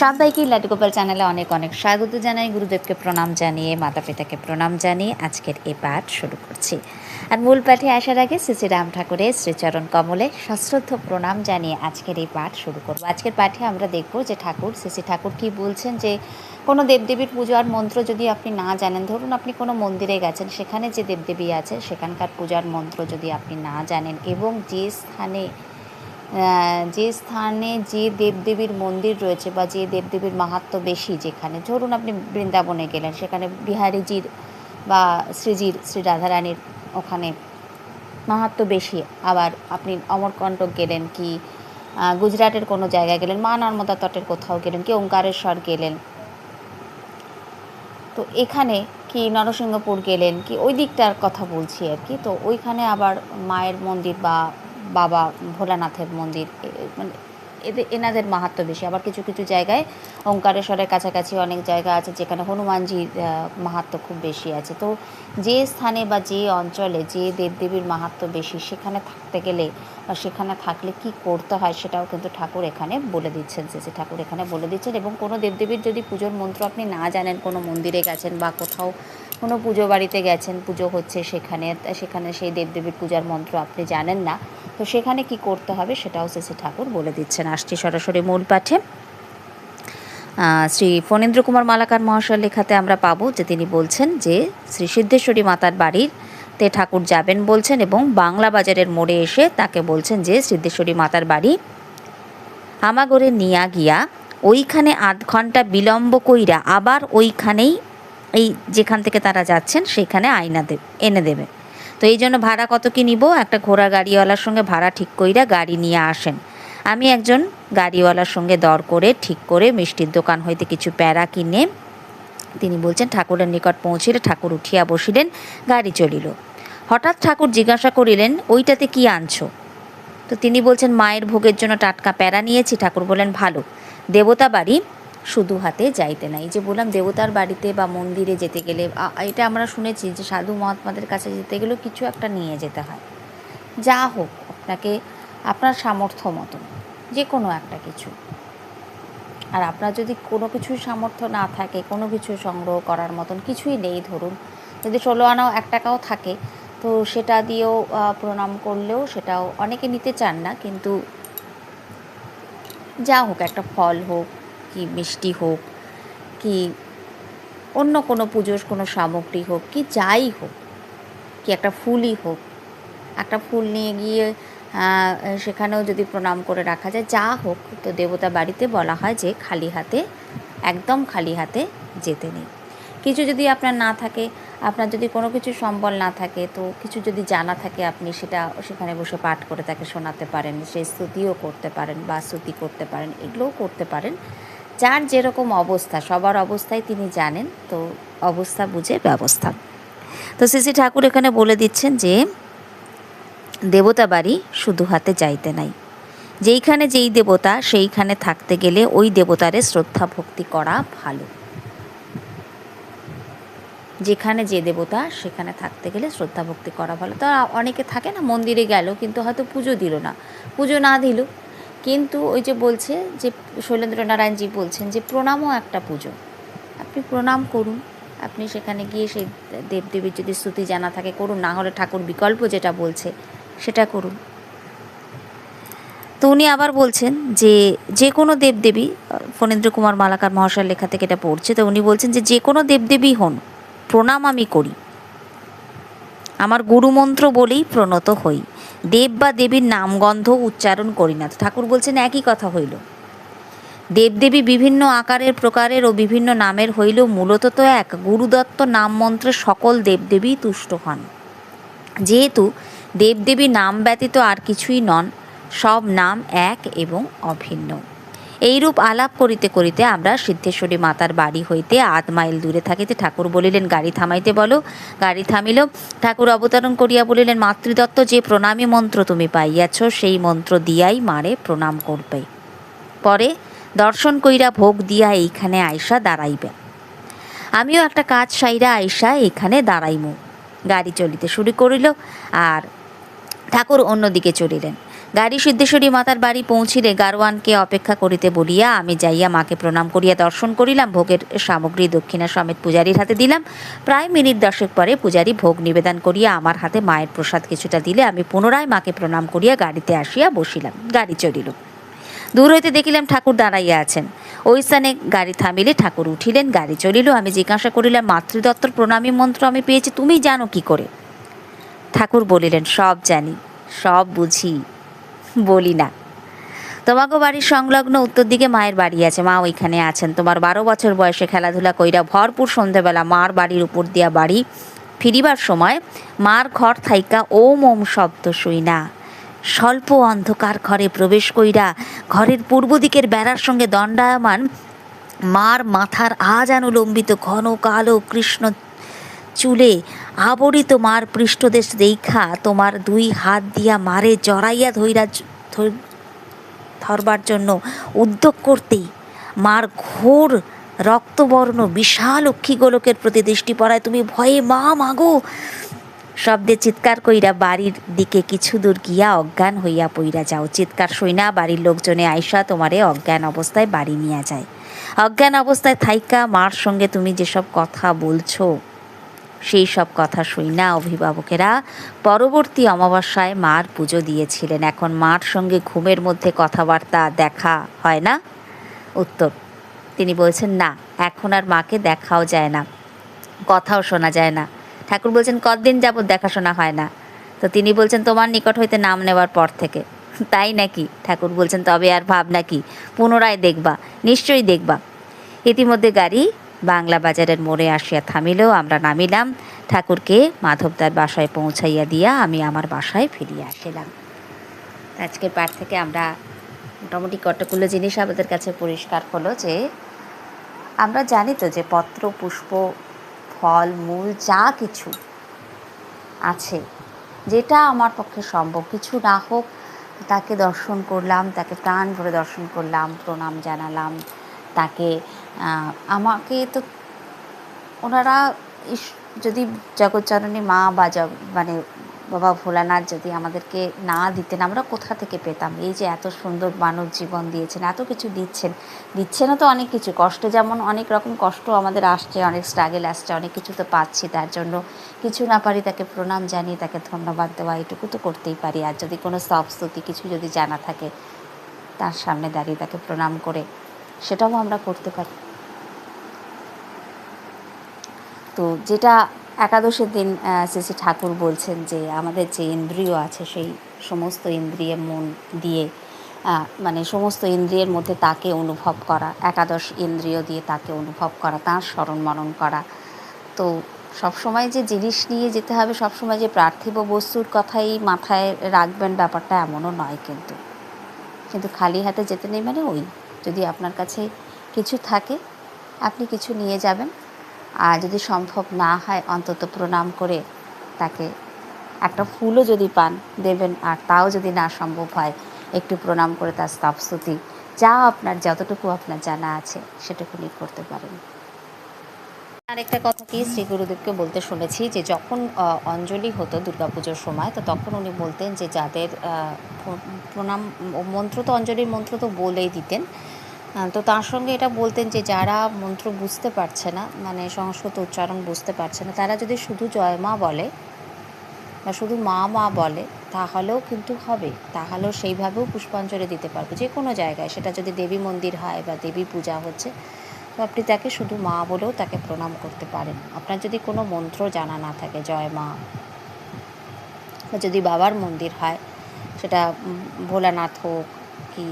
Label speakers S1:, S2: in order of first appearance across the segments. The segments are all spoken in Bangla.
S1: সবাইকে লাডুগোপাল চ্যানেলে অনেক অনেক স্বাগত জানাই। গুরুদেবকে প্রণাম জানিয়ে মাতা পিতাকে প্রণাম জানিয়ে আজকের এই পাঠ শুরু করছি। আর মূল পাঠে আসার আগে শ্রী রাম ঠাকুরের শ্রীচরণ কমলে সশ্রদ্ধ প্রণাম জানিয়ে আজকের এই পাঠ শুরু করব। আজকের পাঠে আমরা দেখব যে ঠাকুর শ্রী ঠাকুর কি বলছেন যে, কোনো দেবদেবীর পূজার মন্ত্র যদি আপনি না জানেন, ধরুন আপনি কোনো মন্দিরে গেছেন, সেখানে যে দেবদেবী আছে, সেখানকার পূজার মন্ত্র যদি আপনি না জানেন এবং যে স্থানে যে স্থানে যে দেবদেবীর মন্দির রয়েছে বা যে দেবদেবীর মাহাত্ম্য বেশি যেখানে, ধরুন আপনি বৃন্দাবনে গেলেন, সেখানে বিহারীজির বা শ্রীজির, শ্রী রাধারানীর ওখানে মাহাত্ম্য বেশি। আবার আপনি অমরকণ্টক গেলেন কি গুজরাটের কোনো জায়গায় গেলেন, মা নর্মদা তটের কোথাও গেলেন কি, ওঙ্কারেশ্বর গেলেন। তো এখানে কি নরসিংহপুর গেলেন কি, ওই দিকটার কথা বলছি আর কি। তো ওইখানে আবার মায়ের মন্দির বা বাবা ভোলানাথের মন্দির মানে এদের এনাদের মাহাত্ম্য বেশি। আবার কিছু কিছু জায়গায় ওঙ্কারেশ্বরের কাছাকাছি অনেক জায়গা আছে যেখানে হনুমানজির আহ, মাহাত্ম্য খুব বেশি আছে। তো যে স্থানে বা যে অঞ্চলে যে দেবদেবীর মাহাত্ম্য বেশি সেখানে থাকতে গেলে বা সেখানে থাকলে কি করতে হয় সেটাও কিন্তু ঠাকুর এখানে বলে দিচ্ছেন শ্রী ঠাকুর এখানে বলে দিচ্ছেন এবং কোনো দেবদেবীর যদি পুজোর মন্ত্র আপনি না জানেন কোনো মন্দিরে গেছেন বা কোথাও কোনো পুজো বাড়িতে গেছেন পুজো হচ্ছে সেখানে সেখানে সেই দেবদেবীর পূজার মন্ত্র আপনি জানেন না তো সেখানে কি করতে হবে সেটাও শ্রী ঠাকুর বলে দিচ্ছেন। আসছি সরাসরি মূল পাঠে। শ্রী ফণীন্দ্র কুমার মালাকার মহাশয়ের লেখাতে আমরা পাবো যে তিনি বলছেন যে, শ্রী সিদ্ধেশ্বরী মাতার বাড়ির তে ঠাকুর যাবেন বলছেন এবং বাংলা বাজারের মোড়ে এসে তাকে বলছেন যে, সিদ্ধেশ্বরী মাতার বাড়ি আমাগরে নিয়া গিয়া ওইখানে আধ ঘণ্টা বিলম্ব কইরা আবার ওইখানেই এই যেখান থেকে তারা যাচ্ছেন, সেখানে আয়না দে, এনে দেবে। তো এই জন্য ভাড়া কত কি নিব? একটা ঘোড়া গাড়িওয়ালার সঙ্গে ভাড়া ঠিক কইরা গাড়ি নিয়ে আসেন। আমি একজন গাড়িওয়ালার সঙ্গে দর করে, ঠিক করে মিষ্টির দোকান হইতে কিছু প্যারা কিনে তিনি বলছেন, ঠাকুরের নিকট পৌঁছিলে ঠাকুর উঠিয়া বসিলেন, গাড়ি চলিল। হঠাৎ ঠাকুর জিজ্ঞাসা করিলেন, ওইটাতে কি আনছো? তো তিনি বলছেন, মায়ের ভোগের জন্য টাটকা প্যারা নিয়েছি। ঠাকুর বললেন, ভালো। দেবতা বাড়ি শুধু হাতে যাইতে নাই। যে বললাম, দেবতার বাড়িতে বা মন্দিরে যেতে গেলে এটা আমরা শুনেছি যে সাধু মহাত্মাদের কাছে যেতে গেলেও কিছু একটা নিয়ে যেতে হয়। যা হোক, আপনাকে, আপনার সামর্থ্য মতন যে কোনো একটা কিছু। আর আপনার যদি কোনো কিছুই সামর্থ্য না থাকে, কোনো কিছু সংগ্রহ করার মতন কিছুই নেই, ধরুন যদি ষোলো আনাও এক টাকাও থাকে, তো সেটা দিয়েও প্রণাম করলেও সেটাও অনেকে নিতে চান না, কিন্তু যা হোক, একটা ফল হোক কি মিষ্টি হোক, কি অন্য কোনো পুজোর কোনো সামগ্রী হোক, কি যাই হোক, কি একটা ফুলই হোক, একটা ফুল নিয়ে গিয়ে সেখানেও যদি প্রণাম করে রাখা যায়, যা হোক, তো দেবতা বাড়িতে বলা হয় যে খালি হাতে, একদম খালি হাতে যেতে নেই। কিছু যদি আপনার না থাকে, আপনার যদি কোনো কিছু সম্বল না থাকে, তো কিছু যদি জানা থাকে, আপনি সেটা সেখানে বসে পাঠ করে তাকে শোনাতে পারেন, সে স্তুতিও করতে পারেন বা স্তুতি করতে পারেন, এগুলোও করতে পারেন। যার যেরকম অবস্থা, সবার অবস্থায় তিনি জানেন, তো অবস্থা বুঝে ব্যবস্থা। তো শ্রী ঠাকুর এখানে বলে দিচ্ছেন যে, দেবতা বাড়ি শুধু হাতে যাইতে নাই। যেইখানে যেই দেবতা, সেইখানে থাকতে গেলে ওই দেবতারে শ্রদ্ধা ভক্তি করা ভালো। যেখানে যে দেবতা, সেখানে থাকতে গেলে শ্রদ্ধা ভক্তি করা ভালো। তা অনেকে থাকে না, মন্দিরে গেল, কিন্তু হয়তো পুজো দিল না। পুজো না দিল কিন্তু ওই যে বলছে যে শৈলেন্দ্র নারায়ণজি বলছেন যে প্রণামও একটা পুজো। আপনি প্রণাম করুন। আপনি সেখানে গিয়ে সেই দেবদেবীর যদি স্তুতি জানা থাকে, করুন। না হলে ঠাকুর বিকল্প যেটা বলছে, সেটা করুন। তো উনি আবার বলছেন যে যে কোনো দেবদেবী, ফণীন্দ্র কুমার মালাকার মহাশয়ের লেখা থেকে এটা পড়ছে, তো উনি বলছেন যে যে কোনো দেবদেবী হন, প্রণাম আমি করি। আমার গুরুমন্ত্র বলেই প্রণত হই। দেব বা দেবীর নামগন্ধ উচ্চারণ করি না। ঠাকুর বলছেন, একই কথা হইল। দেবদেবী বিভিন্ন আকারের, প্রকারের ও বিভিন্ন নামের হইলেও মূলত তো এক। গুরুদত্ত নাম মন্ত্রে সকল দেবদেবী তুষ্ট হন। যেহেতু দেবদেবী নাম ব্যতীত আর কিছুই নন, সব নাম এক এবং অভিন্ন। এইরূপ আলাপ করিতে করিতে আমরা সিদ্ধেশ্বরী মাতার বাড়ি হইতে আধ মাইল দূরে থাকিতে ঠাকুর বলিলেন, গাড়ি থামাইতে বলো। গাড়ি থামিল। ঠাকুর অবতরণ করিয়া বলিলেন, মাতৃদত্ত যে প্রণামী মন্ত্র তুমি পাইয়াছ, সেই মন্ত্র দিয়াই মারে প্রণাম করবে। পরে দর্শন কইরা ভোগ দিয়া এইখানে আইসা দাঁড়াইবে। আমিও একটা কাজ সাইরা আইসা এখানে দাঁড়াইমু। গাড়ি চলিতে শুরু করিল আর ঠাকুর অন্যদিকে চলিলেন। গাড়ি সিদ্ধেশ্বরী মাতার বাড়ি পৌঁছিলে গারোয়ানকে অপেক্ষা করিতে বলিয়া আমি যাইয়া মাকে প্রণাম করিয়া দর্শন করিলাম। ভোগের সামগ্রী দক্ষিণা সমেত পূজারীর হাতে দিলাম। প্রায় মিনিট দশেক পরে পূজারী ভোগ নিবেদন করিয়া আমার হাতে মায়ের প্রসাদ কিছুটা দিলে আমি পুনরায় মাকে প্রণাম করিয়া গাড়িতে আসিয়া বসিলাম। গাড়ি চলিল। দূর হইতে দেখিলাম ঠাকুর দাঁড়াইয়া আছেন। ওই স্থানে গাড়ি থামিলে ঠাকুর উঠিলেন, গাড়ি চলিল। আমি জিজ্ঞাসা করিলাম মাতৃদত্তর প্রণামী মন্ত্র আমি পেয়েছি, তুমি জানো কি করে? ঠাকুর বলিলেন, সব জানি, সব বুঝি। বলি না। তোমাকে বাড়ির সংলগ্ন উত্তর দিকে মায়ের বাড়ি আছে। মা ওইখানে আছেন। তোমার বারো বছর বয়সে খেলাধুলা কইরা ভরপুর সন্ধেবেলা মার বাড়ির উপর দিয়া বাড়ি ফিরিবার সময় মার ঘর থাইকা ওম ওম শব্দ শুই না স্বল্প অন্ধকার ঘরে প্রবেশ কইরা ঘরের পূর্ব দিকের বেড়ার সঙ্গে দণ্ডায়মান মার মাথার আজ আজানুলম্বিত ঘন কালো কৃষ্ণ চুলে আবরিত মার পৃষ্ঠদেশ দেখা তোমার দুই হাত দিয়া মারে জড়াইয়া ধর- ধরবার জন্য উদ্যোগ করতেই মার ঘোর রক্তবর্ণ বিশাল অক্ষিগোলকের প্রতি দৃষ্টি পড়ায় তুমি ভয়ে, মা মাগো শব্দে চিৎকার কইরা বাড়ির দিকে কিছু দূর গিয়া অজ্ঞান হইয়া পইরা যাও। চিৎকার সইনা বাড়ির লোকজনে আইসা তোমারে অজ্ঞান অবস্থায় বাড়ি নিয়ে যায়। অজ্ঞান অবস্থায় থাইকা মার সঙ্গে তুমি যেসব কথা বলছো সেই সব কথা শুই না অভিভাবকেরা। পরবর্তী অমাবস্যায় মার পুজো দিয়েছিলেন। এখন মার সঙ্গে ঘুমের মধ্যে কথাবার্তা দেখা হয় না? উত্তর, তিনি বলছেন, না, এখন আর মাকে দেখাও যায় না। কথাও শোনা যায় না। ঠাকুর বলছেন, কতদিন যাবৎ দেখাশোনা হয় না? তো তিনি বলছেন, তোমার নিকট হইতে নাম নেওয়ার পর থেকে। তাই নাকি? ঠাকুর বলছেন, তবে আর ভাব নাকি পুনরায় দেখবা, নিশ্চয়ই দেখবা। ইতিমধ্যে গাড়ি বাংলা বাজারের মোড়ে আসিয়া থামিল আমরা নামিলাম। ঠাকুরকে মাধবদার বাসায় পৌঁছাইয়া দিয়া আমি আমার বাসায় ফিরিয়া আসিলাম। আজকের পাঠ থেকে আমরা মোটামুটি কতগুলো জিনিস আমাদের কাছে পরিষ্কার হলো যে, আমরা জানি তো যে পত্র, পুষ্প, ফল, মূল যা কিছু আছে, যেটা আমার পক্ষে সম্ভব। কিছু না হোক, তাকে দর্শন করলাম, তাকে প্রাণ ভরে দর্শন করলাম, প্রণাম জানালাম, তাকে আমাকে তো ওনারা যদি জগৎজননী মা বা মানে বাবা ভোলানাথ যদি আমাদেরকে না দিতেন, আমরা কোথা থেকে পেতাম? এই যে এত সুন্দর মানব জীবন দিয়েছেন, এত কিছু দিচ্ছেন। দিচ্ছেনও তো অনেক কিছু, কষ্টে যেমন অনেক রকম কষ্ট আমাদের আসছে, অনেক স্ট্রাগেল আসছে, অনেক কিছু তো পাচ্ছি, তার জন্য কিছু না পারি তাকে প্রণাম জানিয়ে তাকে ধন্যবাদ দেওয়া, এটুকু তো করতেই পারি। আর যদি কোনো স্তবস্তুতি কিছু যদি জানা থাকে, তার সামনে দাঁড়িয়ে তাকে প্রণাম করে, সেটাও আমরা করতে পারি। তো যেটা একাদশের দিন শ্রী ঠাকুর বলছেন যে আমাদের যে ইন্দ্রিয় আছে সেই সমস্ত ইন্দ্রিয়ের মন দিয়ে মানে সমস্ত ইন্দ্রিয়ের মধ্যে তাকে অনুভব করা, একাদশ ইন্দ্রিয় দিয়ে তাকে অনুভব করা, তাঁর স্মরণ মনন করা। তো সবসময় যে জিনিস নিয়ে যেতে হবে, সবসময় যে পার্থিব বস্তুর কথাই মাথায় রাখবেন ব্যাপারটা এমনও নয় কিন্তু। কিন্তু খালি হাতে যেতে নেই মানে ওই, যদি আপনার কাছে কিছু থাকে, আপনি কিছু নিয়ে যাবেন। আর যদি সম্ভব না হয়, অন্তত প্রণাম করে তাকে একটা ফুলও যদি পান দেবেন, আর তাও যদি না সম্ভব হয়, একটু প্রণাম করে তার স্তবস্তুতি যা আপনার, যতটুকু আপনার জানা আছে, সেটুকুনি করতে পারেন। আর একটা কথা কি, শ্রী গুরুদেবকে বলতে শুনেছি যে, যখন অঞ্জলি হতো দুর্গাপুজোর সময়, তো তখন উনি বলতেন যে, যাদের প্রণাম, মন্ত্র তো অঞ্জলির মন্ত্র তো বলেই দিতেন তো তার সঙ্গে এটা বলতেন যে যারা মন্ত্র বুঝতে পারছে না মানে সংস্কৃত উচ্চারণ বুঝতে পারছে না, তারা যদি শুধু জয় মা বলে বা শুধু মা মা বলে, তাহলেও কিন্তু হবে, তাহলেও সেইভাবেও পুষ্পাঞ্জলি দিতে পারবে। যে কোনো জায়গায় সেটা যদি দেবী মন্দির হয় বা দেবী পূজা হচ্ছে, তো আপনি তাকে শুধু মা বলেও তাকে প্রণাম করতে পারেন। আপনার যদি কোনো মন্ত্র জানা না থাকে, জয় মা, বা যদি বাবার মন্দির হয়, সেটা ভোলানাথ হোক কি,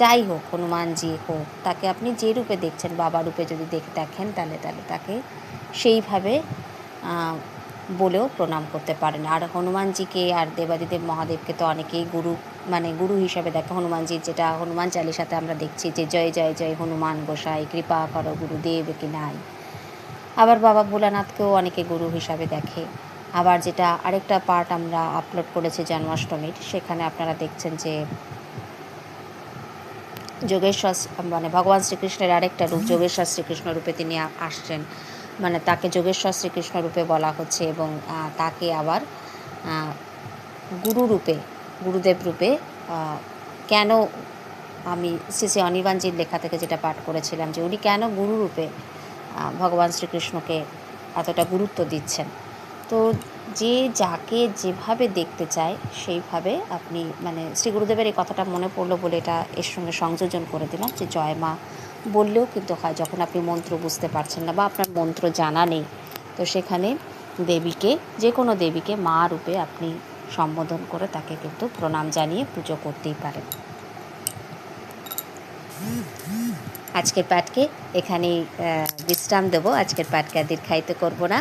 S1: যাই হোক হনুমানজি হোক, তাকে আপনি যে রূপে দেখছেন, বাবা রূপে যদি দেখে, দেখেন, তাহলে তাহলে তাকে সেইভাবে বলেও প্রণাম করতে পারেন। আর হনুমানজিকে আর দেবাদিদেব মহাদেবকে তো অনেকেই গুরু মানে গুরু হিসাবে দেখে। হনুমানজির যেটা, হনুমান চালিসাতে আমরা দেখছি যে, জয় জয় জয়, হনুমান গোসাই, কৃপা করো গুরুদেব কি নাই। আবার বাবা ভোলানাথকেও অনেকে গুরু হিসাবে দেখে। আবার যেটা আরেকটা পার্ট আমরা আপলোড করেছি জন্মাষ্টমীর, সেখানে আপনারা দেখছেন যে যোগেশ্বর মানে ভগবান শ্রীকৃষ্ণের আরেকটা রূপ, যোগেশ্বর শ্রীকৃষ্ণ রূপে তিনি আসছেন। মানে তাকে যোগেশ্বর শ্রীকৃষ্ণ রূপে বলা হচ্ছে এবং তাকে আবার গুরু রূপে, গুরুদেব রূপে কেন আমি শ্রী শ্রী অনির্বাণজির লেখা থেকে যেটা পাঠ করেছিলাম যে উনি কেন গুরুরূপে ভগবান শ্রীকৃষ্ণকে এতটা গুরুত্ব দিচ্ছেন। তো যে যাকে যেভাবে দেখতে চায়, সেইভাবে আপনি মানে শ্রী গুরুদেবের এই কথাটা মনে পড়ল বলে এটা এর সঙ্গে সংযোজন করে দিলাম যে জয় মা বললেও কিন্তু হয় যখন আপনি মন্ত্র বুঝতে পারছেন না বা আপনার মন্ত্র জানা নেই। তো সেখানে দেবীকে, যে কোনো দেবীকে মা রূপে আপনি সম্বোধন করে তাকে কিন্তু প্রণাম জানিয়ে পুজো করতেই পারেন। আজকের পাঠকে এখানেই বিশ্রাম দেবো। আজকের পাঠকে আর দীর্ঘায়িত করব না।